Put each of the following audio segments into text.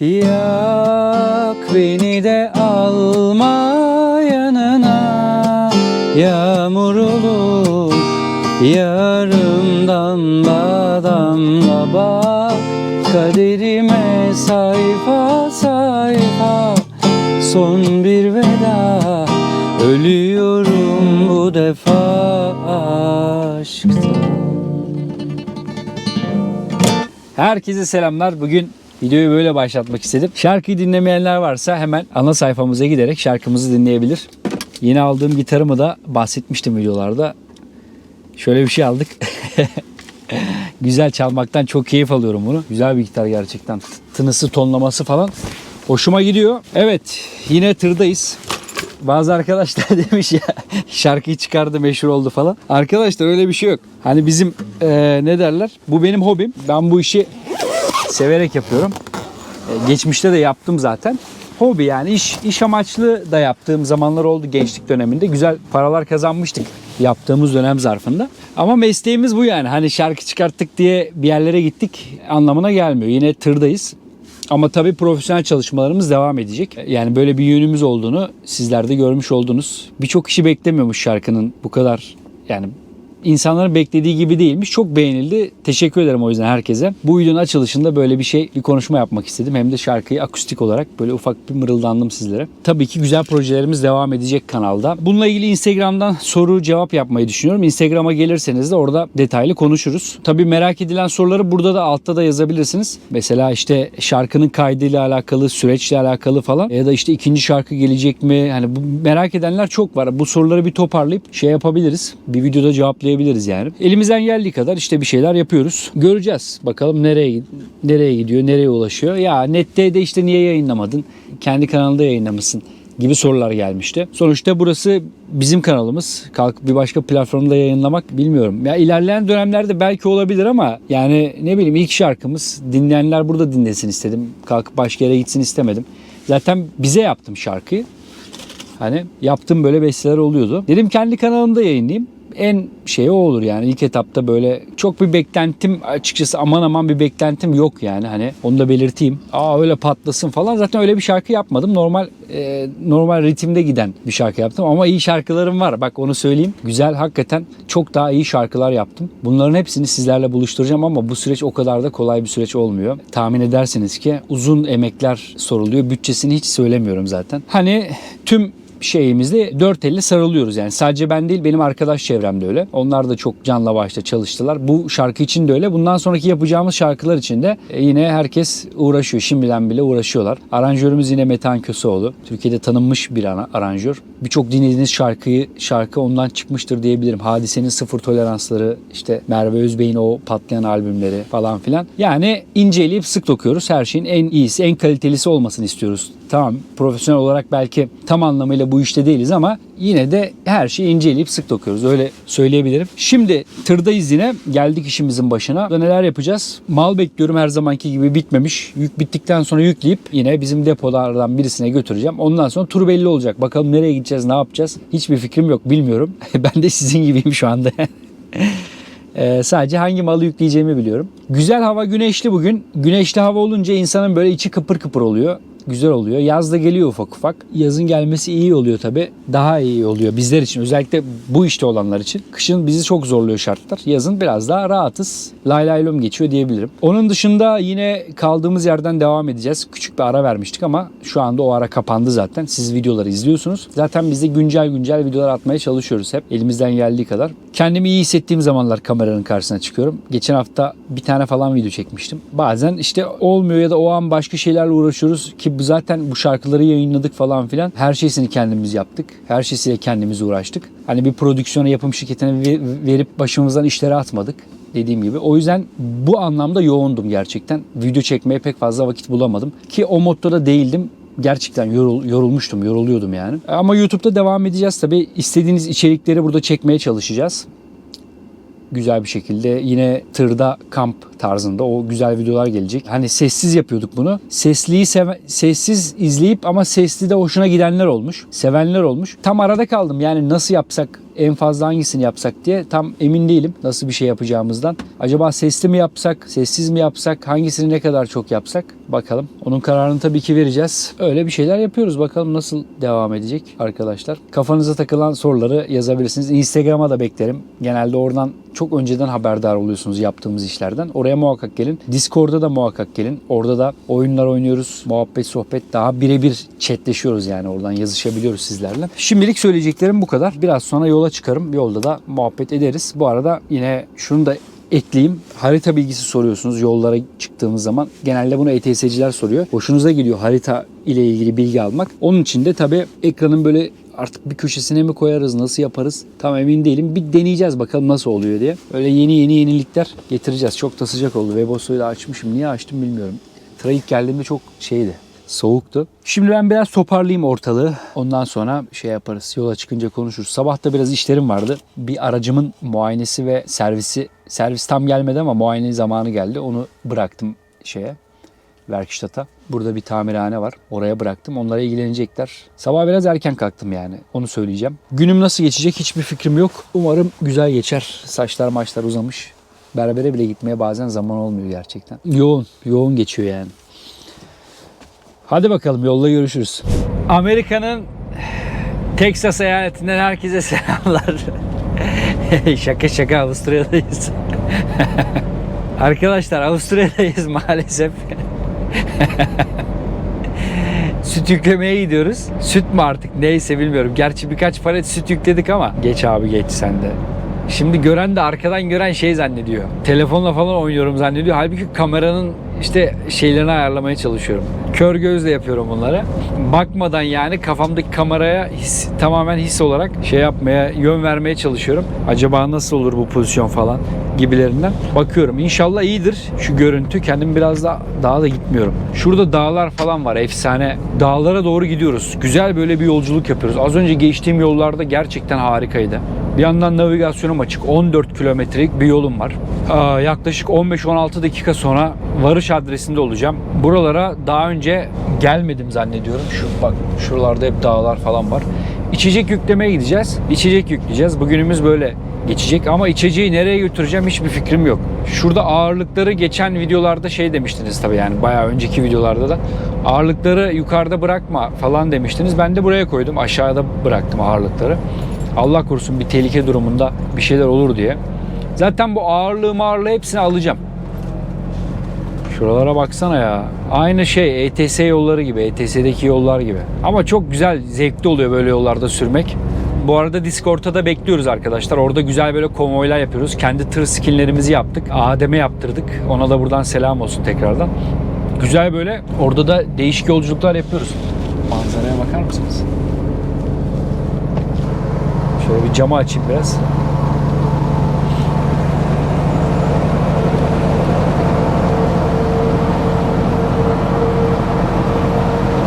Yak beni de alma yanına. Yağmur olur yarım damla damla bak. Kaderime sayfa sayfa Son bir veda. Ölüyorum bu defa aşktan. Herkese selamlar. Bugün videoyu böyle başlatmak istedim. Şarkıyı dinlemeyenler varsa hemen ana sayfamıza giderek şarkımızı dinleyebilir. Yeni aldığım gitarımı da bahsetmiştim videolarda. Şöyle bir şey aldık. Güzel çalmaktan çok keyif alıyorum bunu. Güzel bir gitar gerçekten. Tınısı, tonlaması falan hoşuma gidiyor. Evet, yine tırdayız. Bazı arkadaşlar demiş ya şarkıyı çıkardı meşhur oldu falan. Arkadaşlar öyle bir şey yok. Hani bizim eee, ne derler? Bu benim hobim. Ben bu işi severek yapıyorum. E, Geçmişte de yaptım zaten. Hobi yani iş iş amaçlı da yaptığım zamanlar oldu gençlik döneminde. Güzel paralar kazanmıştık yaptığımız dönem zarfında. Ama mesleğimiz bu yani. Hani şarkı çıkarttık diye bir yerlere gittik anlamına gelmiyor. Yine tırdayız. Ama tabii profesyonel çalışmalarımız devam edecek. Yani böyle bir yönümüz olduğunu sizler de görmüş oldunuz. Birçok kişi beklemiyormuş şarkının bu kadar yani insanların beklediği gibi değilmiş. Çok beğenildi. Teşekkür ederim o yüzden herkese. Bu videonun açılışında böyle bir şey, bir konuşma yapmak istedim. Hem de şarkıyı akustik olarak böyle ufak bir mırıldandım sizlere. Tabii ki güzel projelerimiz devam edecek kanalda. Bununla ilgili Instagram'dan soru cevap yapmayı düşünüyorum. Instagram'a gelirseniz de orada detaylı konuşuruz. Tabii merak edilen soruları burada da altta da yazabilirsiniz. Mesela işte şarkının kaydıyla alakalı, süreçle alakalı falan ya da işte ikinci şarkı gelecek mi? Hani bu merak edenler çok var. Bu soruları bir toparlayıp şey yapabiliriz. Bir videoda cevaplayabiliriz yani. Elimizden geldiği kadar işte bir şeyler yapıyoruz. Göreceğiz. Bakalım nereye nereye gidiyor, nereye ulaşıyor. Ya nette de işte niye yayınlamadın? Kendi kanalında yayınlamışsın gibi sorular gelmişti. Sonuçta burası bizim kanalımız. Kalkıp bir başka platformda yayınlamak bilmiyorum. Ya ilerleyen dönemlerde belki olabilir ama yani ne bileyim ilk şarkımız dinleyenler burada dinlesin istedim. Kalkıp başka yere gitsin istemedim. Zaten bize yaptım şarkıyı. Hani yaptığım böyle besteler oluyordu. Dedim kendi kanalımda yayınlayayım. En şey o olur yani ilk etapta böyle çok bir beklentim açıkçası aman aman bir beklentim yok yani hani onu da belirteyim. Aa öyle patlasın falan zaten öyle bir şarkı yapmadım. Normal e, normal ritimde giden bir şarkı yaptım ama iyi şarkılarım var. Bak onu söyleyeyim. Güzel hakikaten çok daha iyi şarkılar yaptım. Bunların hepsini sizlerle buluşturacağım ama bu süreç o kadar da kolay bir süreç olmuyor. Tahmin edersiniz ki uzun emekler soruluyor. Bütçesini hiç söylemiyorum zaten. Hani tüm şeyimizde dört elle sarılıyoruz yani. Sadece ben değil benim arkadaş çevremde öyle. Onlar da çok canla başla çalıştılar. Bu şarkı için de öyle. Bundan sonraki yapacağımız şarkılar için de e, yine herkes uğraşıyor. Şimdiden bile uğraşıyorlar. Aranjörümüz yine Metehan Köseoğlu. Türkiye'de tanınmış bir aranjör. Birçok dinlediğiniz şarkıyı şarkı ondan çıkmıştır diyebilirim. Hadisenin sıfır toleransları, işte Merve Özbey'in o patlayan albümleri falan filan. Yani inceleyip sık dokuyoruz. Her şeyin en iyisi, en kalitelisi olmasını istiyoruz. Tamam profesyonel olarak belki tam anlamıyla bu işte değiliz ama yine de her şeyi inceleyip sık dokuyoruz. Öyle söyleyebilirim. Şimdi tırdayız yine. Geldik işimizin başına. Burada neler yapacağız? Mal bekliyorum her zamanki gibi bitmemiş. Yük bittikten sonra yükleyip yine bizim depolardan birisine götüreceğim. Ondan sonra tur belli olacak. Bakalım nereye gideceğiz, ne yapacağız? Hiçbir fikrim yok. Bilmiyorum. ben de sizin gibiyim şu anda. Ee, sadece hangi malı yükleyeceğimi biliyorum. Güzel hava güneşli bugün. Güneşli hava olunca insanın böyle içi kıpır kıpır oluyor. Güzel oluyor. Yaz da geliyor ufak ufak. Yazın gelmesi iyi oluyor tabi. Daha iyi oluyor bizler için. Özellikle bu işte olanlar için. Kışın bizi çok zorluyor şartlar. Yazın biraz daha rahatız. Lay lay lom geçiyor diyebilirim. Onun dışında yine kaldığımız yerden devam edeceğiz. Küçük bir ara vermiştik ama şu anda o ara kapandı zaten. Siz videoları izliyorsunuz. Zaten biz de güncel güncel videolar atmaya çalışıyoruz hep. Elimizden geldiği kadar. Kendimi iyi hissettiğim zamanlar kameranın karşısına çıkıyorum. Geçen hafta bir tane falan video çekmiştim. Bazen işte olmuyor ya da o an başka şeylerle uğraşıyoruz ki bu zaten bu şarkıları yayınladık falan filan. Her şeysini kendimiz yaptık. Her şeysiyle kendimiz uğraştık. Hani bir prodüksiyona yapım şirketine ve- verip başımızdan işleri atmadık dediğim gibi. O yüzden bu anlamda yoğundum gerçekten. Video çekmeye pek fazla vakit bulamadım. Ki o modda da değildim. Gerçekten yorul, yorulmuştum, yoruluyordum yani. Ama YouTube'da devam edeceğiz tabii. İstediğiniz içerikleri burada çekmeye çalışacağız güzel bir şekilde yine tırda kamp tarzında o güzel videolar gelecek. Hani sessiz yapıyorduk bunu. Sesliyi seve- sessiz izleyip ama sesli de hoşuna gidenler olmuş. Sevenler olmuş. Tam arada kaldım. Yani nasıl yapsak en fazla hangisini yapsak diye tam emin değilim nasıl bir şey yapacağımızdan. Acaba sesli mi yapsak, sessiz mi yapsak, hangisini ne kadar çok yapsak? Bakalım. Onun kararını tabii ki vereceğiz. Öyle bir şeyler yapıyoruz. Bakalım nasıl devam edecek arkadaşlar. Kafanıza takılan soruları yazabilirsiniz. Instagram'a da beklerim. Genelde oradan çok önceden haberdar oluyorsunuz yaptığımız işlerden. Oraya muhakkak gelin. Discord'da da muhakkak gelin. Orada da oyunlar oynuyoruz. Muhabbet, sohbet daha birebir chatleşiyoruz yani. Oradan yazışabiliyoruz sizlerle. Şimdilik söyleyeceklerim bu kadar. Biraz sonra yola çıkarım. Yolda da muhabbet ederiz. Bu arada yine şunu da ekleyeyim. Harita bilgisi soruyorsunuz yollara çıktığımız zaman. Genelde bunu ETS'ciler soruyor. Hoşunuza gidiyor harita ile ilgili bilgi almak. Onun için de tabii ekranın böyle artık bir köşesine mi koyarız, nasıl yaparız tam emin değilim. Bir deneyeceğiz bakalım nasıl oluyor diye. Öyle yeni yeni yenilikler getireceğiz. Çok da sıcak oldu. Weboso'yu da açmışım. Niye açtım bilmiyorum. Tıra ilk geldiğimde çok şeydi soğuktu. Şimdi ben biraz toparlayayım ortalığı. Ondan sonra şey yaparız. Yola çıkınca konuşuruz. Sabah da biraz işlerim vardı. Bir aracımın muayenesi ve servisi. Servis tam gelmedi ama muayene zamanı geldi. Onu bıraktım şeye. Werkstatt'a. Burada bir tamirhane var. Oraya bıraktım. Onlara ilgilenecekler. Sabah biraz erken kalktım yani. Onu söyleyeceğim. Günüm nasıl geçecek hiçbir fikrim yok. Umarım güzel geçer. Saçlar maçlar uzamış. Berbere bile gitmeye bazen zaman olmuyor gerçekten. Yoğun. Yoğun geçiyor yani. Hadi bakalım yolda görüşürüz. Amerika'nın Texas eyaletinden herkese selamlar. şaka şaka Avusturya'dayız. Arkadaşlar Avusturya'dayız maalesef. süt yüklemeye gidiyoruz. Süt mü artık neyse bilmiyorum. Gerçi birkaç palet süt yükledik ama geç abi geç sen de. Şimdi gören de arkadan gören şey zannediyor. Telefonla falan oynuyorum zannediyor. Halbuki kameranın işte şeylerini ayarlamaya çalışıyorum. Kör gözle yapıyorum bunları. Bakmadan yani kafamdaki kameraya his, tamamen his olarak şey yapmaya, yön vermeye çalışıyorum. Acaba nasıl olur bu pozisyon falan gibilerinden. Bakıyorum. İnşallah iyidir şu görüntü. Kendim biraz da daha da gitmiyorum. Şurada dağlar falan var. Efsane. Dağlara doğru gidiyoruz. Güzel böyle bir yolculuk yapıyoruz. Az önce geçtiğim yollarda gerçekten harikaydı. Bir yandan navigasyonum açık. 14 kilometrelik bir yolum var. Aa, yaklaşık 15-16 dakika sonra varış adresinde olacağım. Buralara daha önce gelmedim zannediyorum. Şu bak şuralarda hep dağlar falan var. İçecek yüklemeye gideceğiz. İçecek yükleyeceğiz. Bugünümüz böyle geçecek ama içeceği nereye götüreceğim hiçbir fikrim yok. Şurada ağırlıkları geçen videolarda şey demiştiniz tabii yani bayağı önceki videolarda da ağırlıkları yukarıda bırakma falan demiştiniz. Ben de buraya koydum. Aşağıda bıraktım ağırlıkları. Allah korusun bir tehlike durumunda bir şeyler olur diye. Zaten bu ağırlığı mağırlığı hepsini alacağım. Şuralara baksana ya. Aynı şey ETS yolları gibi, ETS'deki yollar gibi. Ama çok güzel, zevkli oluyor böyle yollarda sürmek. Bu arada Discord'da da bekliyoruz arkadaşlar. Orada güzel böyle konvoylar yapıyoruz. Kendi tır skinlerimizi yaptık. Adem'e yaptırdık. Ona da buradan selam olsun tekrardan. Güzel böyle orada da değişik yolculuklar yapıyoruz. Manzaraya bakar mısınız? Şöyle bir camı açayım biraz.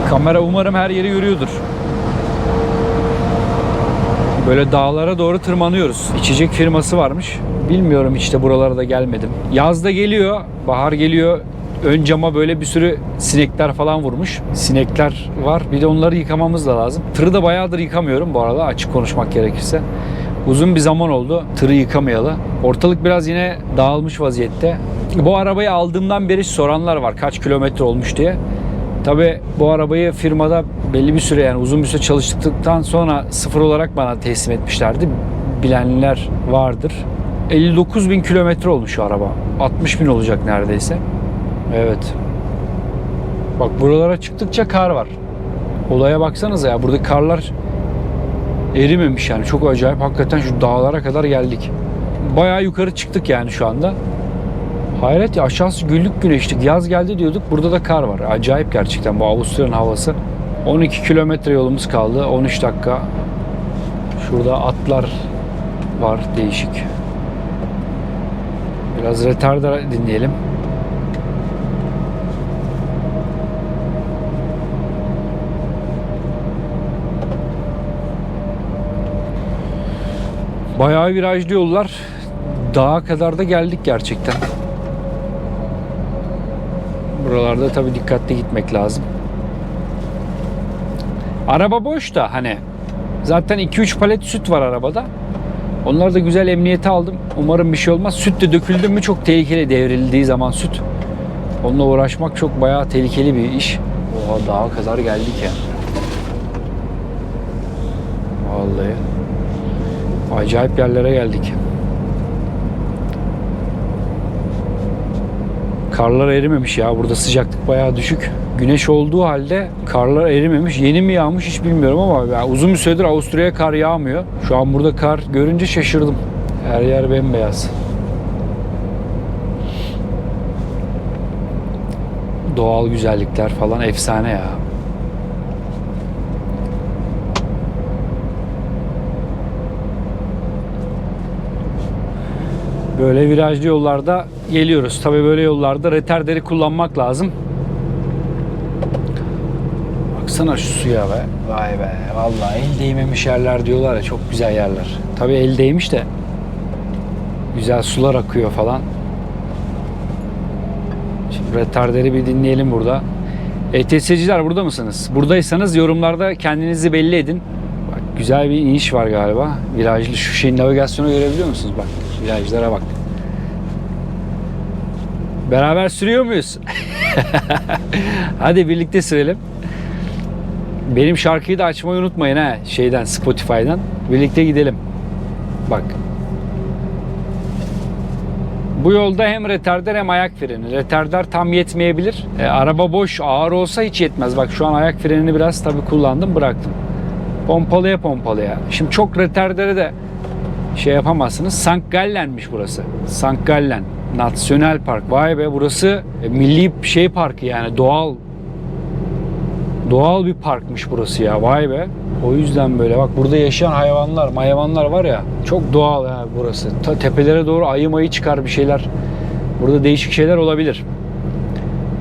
Kamera umarım her yeri yürüyordur. Böyle dağlara doğru tırmanıyoruz. İçecek firması varmış. Bilmiyorum işte buralara da gelmedim. Yazda geliyor, bahar geliyor. Ön cama böyle bir sürü sinekler falan vurmuş. Sinekler var. Bir de onları yıkamamız da lazım. Tırı da bayağıdır yıkamıyorum bu arada açık konuşmak gerekirse. Uzun bir zaman oldu tırı yıkamayalı. Ortalık biraz yine dağılmış vaziyette. Bu arabayı aldığımdan beri soranlar var kaç kilometre olmuş diye. Tabi bu arabayı firmada belli bir süre yani uzun bir süre çalıştıktan sonra sıfır olarak bana teslim etmişlerdi. Bilenler vardır. 59 bin kilometre olmuş şu araba. 60 bin olacak neredeyse. Evet. Bak buralara çıktıkça kar var. Olaya baksanıza ya burada karlar erimemiş yani çok acayip. Hakikaten şu dağlara kadar geldik. Bayağı yukarı çıktık yani şu anda. Hayret ya aşağısı güllük güneşlik. Yaz geldi diyorduk. Burada da kar var. Acayip gerçekten bu Avusturya'nın havası. 12 kilometre yolumuz kaldı. 13 dakika. Şurada atlar var değişik. Biraz retarda dinleyelim. Bayağı virajlı yollar. Dağa kadar da geldik gerçekten. Buralarda tabii dikkatli gitmek lazım. Araba boş da hani zaten 2-3 palet süt var arabada. Onları da güzel emniyete aldım. Umarım bir şey olmaz. Süt de döküldü mü çok tehlikeli devrildiği zaman süt. Onunla uğraşmak çok bayağı tehlikeli bir iş. Oha dağa kadar geldik ya. Vallahi. Acayip yerlere geldik. Karlar erimemiş ya. Burada sıcaklık bayağı düşük. Güneş olduğu halde karlar erimemiş. Yeni mi yağmış hiç bilmiyorum ama yani uzun bir süredir Avusturya'ya kar yağmıyor. Şu an burada kar görünce şaşırdım. Her yer bembeyaz. Doğal güzellikler falan efsane ya. Böyle virajlı yollarda geliyoruz. Tabii böyle yollarda retarderi kullanmak lazım. Baksana şu suya be. Vay be. Vallahi el değmemiş yerler diyorlar ya. Çok güzel yerler. Tabii el değmiş de güzel sular akıyor falan. Şimdi retarderi bir dinleyelim burada. ETS'ciler burada mısınız? Buradaysanız yorumlarda kendinizi belli edin. Bak güzel bir iniş var galiba. Virajlı şu şeyin navigasyonu görebiliyor musunuz? Bak virajlara bak. Beraber sürüyor muyuz? Hadi birlikte sürelim. Benim şarkıyı da açmayı unutmayın ha şeyden Spotify'dan. Birlikte gidelim. Bak. Bu yolda hem retarder hem ayak freni. Retarder tam yetmeyebilir. E, araba boş, ağır olsa hiç yetmez. Bak şu an ayak frenini biraz tabii kullandım, bıraktım. Pompalıya pompalıya. Şimdi çok retardere de şey yapamazsınız. Sankt Gallen'miş burası. Sankt Gallen. Nasyonel Park. Vay be burası e, milli şey parkı yani doğal doğal bir parkmış burası ya. Vay be. O yüzden böyle bak burada yaşayan hayvanlar, hayvanlar var ya çok doğal ya burası. Ta tepelere doğru ayı mayı çıkar bir şeyler. Burada değişik şeyler olabilir.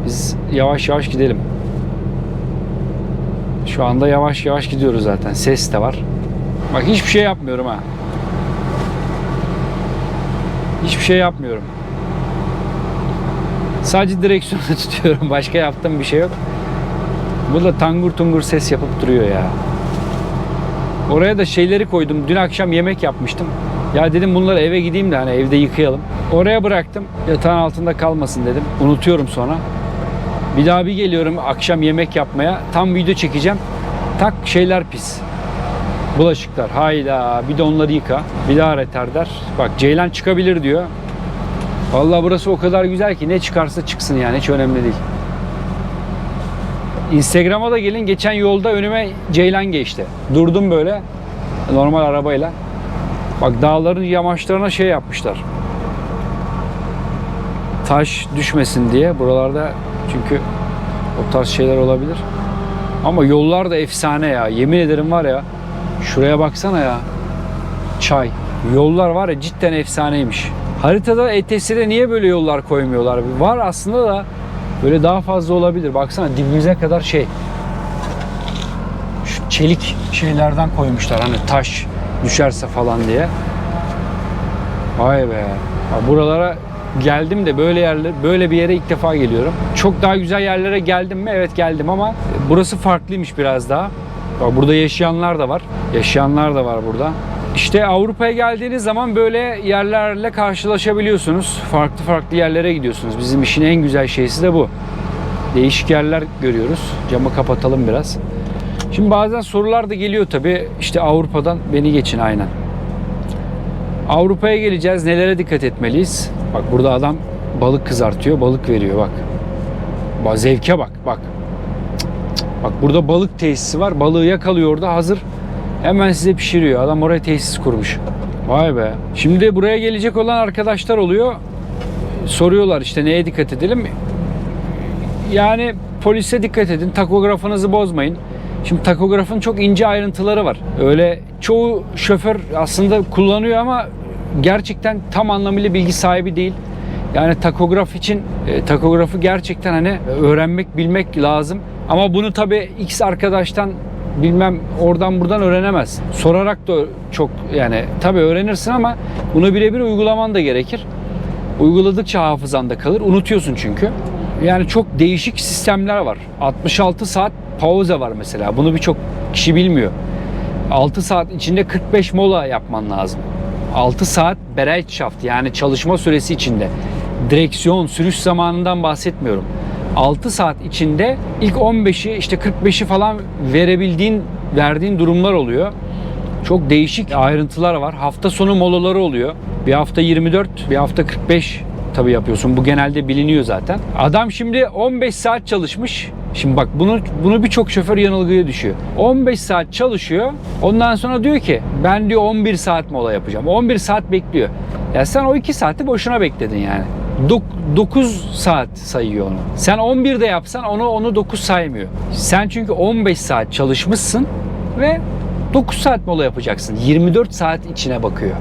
Biz yavaş yavaş gidelim. Şu anda yavaş yavaş gidiyoruz zaten. Ses de var. Bak hiçbir şey yapmıyorum ha. Hiçbir şey yapmıyorum. Sadece direksiyonu tutuyorum. Başka yaptığım bir şey yok. Bu tangur tungur ses yapıp duruyor ya. Oraya da şeyleri koydum. Dün akşam yemek yapmıştım. Ya dedim bunları eve gideyim de hani evde yıkayalım. Oraya bıraktım. Yatağın altında kalmasın dedim. Unutuyorum sonra. Bir daha bir geliyorum akşam yemek yapmaya. Tam video çekeceğim. Tak şeyler pis. Bulaşıklar. Hayda. Bir de onları yıka. Bir daha retarder. Bak Ceylan çıkabilir diyor. Vallahi burası o kadar güzel ki ne çıkarsa çıksın yani hiç önemli değil. Instagram'a da gelin. Geçen yolda önüme Ceylan geçti. Durdum böyle normal arabayla. Bak dağların yamaçlarına şey yapmışlar. Taş düşmesin diye buralarda çünkü o tarz şeyler olabilir. Ama yollar da efsane ya. Yemin ederim var ya. Şuraya baksana ya. Çay. Yollar var ya cidden efsaneymiş. Haritada ETS'de niye böyle yollar koymuyorlar? Var aslında da böyle daha fazla olabilir. Baksana dibimize kadar şey. Şu çelik şeylerden koymuşlar hani taş düşerse falan diye. Vay be. Ya buralara geldim de böyle yerler böyle bir yere ilk defa geliyorum. Çok daha güzel yerlere geldim mi? Evet geldim ama burası farklıymış biraz daha. Bak burada yaşayanlar da var. Yaşayanlar da var burada. İşte Avrupa'ya geldiğiniz zaman böyle yerlerle karşılaşabiliyorsunuz. Farklı farklı yerlere gidiyorsunuz. Bizim işin en güzel şeysi de bu. Değişik yerler görüyoruz. Camı kapatalım biraz. Şimdi bazen sorular da geliyor tabii. İşte Avrupa'dan beni geçin aynen. Avrupa'ya geleceğiz. Nelere dikkat etmeliyiz? Bak burada adam balık kızartıyor, balık veriyor bak. Bak zevke bak, bak. Bak burada balık tesisi var. Balığı yakalıyor orada hazır. Hemen size pişiriyor. Adam oraya tesis kurmuş. Vay be. Şimdi buraya gelecek olan arkadaşlar oluyor. Soruyorlar işte neye dikkat edelim? Yani polise dikkat edin. Takografınızı bozmayın. Şimdi takografın çok ince ayrıntıları var. Öyle çoğu şoför aslında kullanıyor ama gerçekten tam anlamıyla bilgi sahibi değil. Yani takograf için e, takografı gerçekten hani öğrenmek, bilmek lazım. Ama bunu tabii X arkadaştan bilmem oradan buradan öğrenemez. Sorarak da çok yani tabii öğrenirsin ama bunu birebir uygulaman da gerekir. Uyguladıkça hafızanda kalır. Unutuyorsun çünkü. Yani çok değişik sistemler var. 66 saat pauza var mesela. Bunu birçok kişi bilmiyor. 6 saat içinde 45 mola yapman lazım. 6 saat Bereitschaft yani çalışma süresi içinde. Direksiyon, sürüş zamanından bahsetmiyorum. 6 saat içinde ilk 15'i işte 45'i falan verebildiğin, verdiğin durumlar oluyor. Çok değişik ayrıntılar var. Hafta sonu molaları oluyor. Bir hafta 24, bir hafta 45 tabii yapıyorsun. Bu genelde biliniyor zaten. Adam şimdi 15 saat çalışmış. Şimdi bak bunu bunu birçok şoför yanılgıya düşüyor. 15 saat çalışıyor. Ondan sonra diyor ki ben diyor 11 saat mola yapacağım. 11 saat bekliyor. Ya sen o 2 saati boşuna bekledin yani. 9 saat sayıyor onu. Sen 11'de yapsan onu onu 9 saymıyor. Sen çünkü 15 saat çalışmışsın ve 9 saat mola yapacaksın. 24 saat içine bakıyor.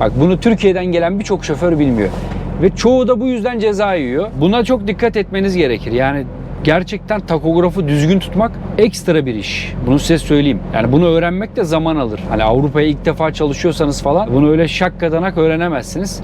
Bak bunu Türkiye'den gelen birçok şoför bilmiyor. Ve çoğu da bu yüzden ceza yiyor. Buna çok dikkat etmeniz gerekir. Yani gerçekten takografı düzgün tutmak ekstra bir iş. Bunu size söyleyeyim. Yani bunu öğrenmek de zaman alır. Hani Avrupa'ya ilk defa çalışıyorsanız falan bunu öyle şakkadanak öğrenemezsiniz.